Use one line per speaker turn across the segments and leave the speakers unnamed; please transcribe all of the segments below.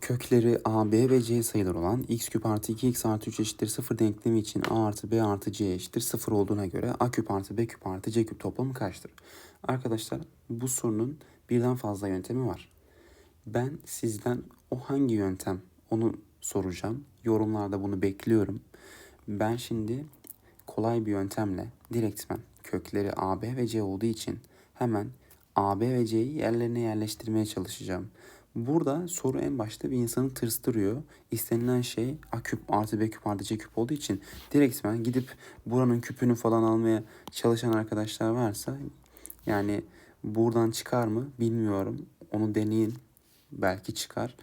kökleri a, b ve c sayılar olan x küp artı 2x artı 3 eşittir 0 denklemi için a artı b artı c eşittir 0 olduğuna göre a küp artı b küp artı c küp toplamı kaçtır? Arkadaşlar bu sorunun birden fazla yöntemi var. Ben sizden o hangi yöntem onu soracağım. Yorumlarda bunu bekliyorum. Ben şimdi kolay bir yöntemle direktmen kökleri a, b ve c olduğu için hemen a, b ve c'yi yerlerine yerleştirmeye çalışacağım. Burada soru en başta bir insanı tırstırıyor. İstenilen şey a küp artı b küp artı c küp olduğu için direktmen gidip buranın küpünü falan almaya çalışan arkadaşlar varsa yani buradan çıkar mı bilmiyorum. Onu deneyin. Belki çıkar.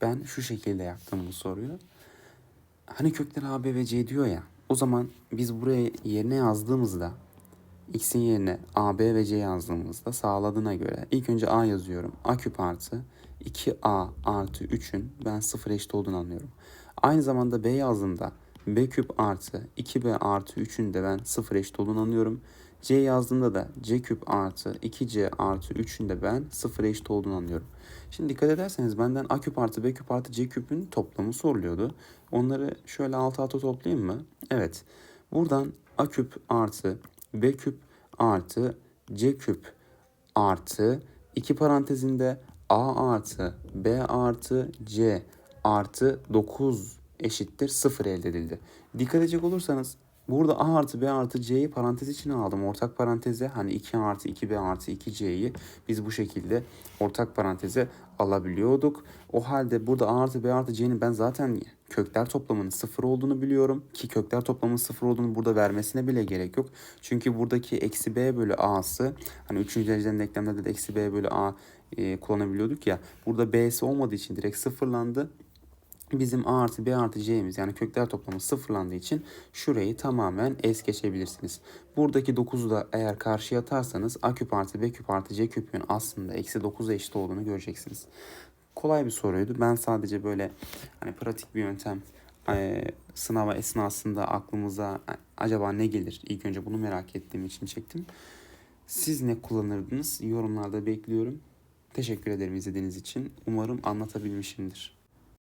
Ben şu şekilde yaptım bu soruyu. Hani kökler a, b ve c diyor ya. O zaman biz buraya yerine yazdığımızda x'in yerine a, b ve c yazdığımızda sağladığına göre ilk önce a yazıyorum. a küp artı 2a artı 3'ün ben sıfır eşit olduğunu anlıyorum. Aynı zamanda b yazdığımda b küp artı 2b artı 3'ün de ben sıfır eşit olduğunu anlıyorum. C yazdığımda da C küp artı 2C artı 3'ün de ben sıfır eşit olduğunu anlıyorum. Şimdi dikkat ederseniz benden A küp artı B küp artı C küpün toplamı soruluyordu. Onları şöyle alt alta toplayayım mı? Evet. Buradan A küp artı B küp artı C küp artı iki parantezinde A artı B artı C artı 9 eşittir 0 elde edildi. Dikkat edecek olursanız burada A artı B artı C'yi parantez içine aldım. Ortak paranteze hani 2 artı 2B artı 2C'yi biz bu şekilde ortak paranteze alabiliyorduk. O halde burada A artı B artı C'nin ben zaten kökler toplamının sıfır olduğunu biliyorum. Ki kökler toplamının sıfır olduğunu burada vermesine bile gerek yok. Çünkü buradaki eksi B bölü A'sı hani 3. dereceden denklemlerde de eksi B bölü A e, kullanabiliyorduk ya. Burada B'si olmadığı için direkt sıfırlandı bizim a artı b artı c'miz yani kökler toplamı sıfırlandığı için şurayı tamamen es geçebilirsiniz. Buradaki 9'u da eğer karşıya atarsanız a küp artı b küp artı c küpün aslında eksi 9'a eşit olduğunu göreceksiniz. Kolay bir soruydu. Ben sadece böyle hani pratik bir yöntem e, sınava esnasında aklımıza acaba ne gelir? İlk önce bunu merak ettiğim için çektim. Siz ne kullanırdınız? Yorumlarda bekliyorum. Teşekkür ederim izlediğiniz için. Umarım anlatabilmişimdir.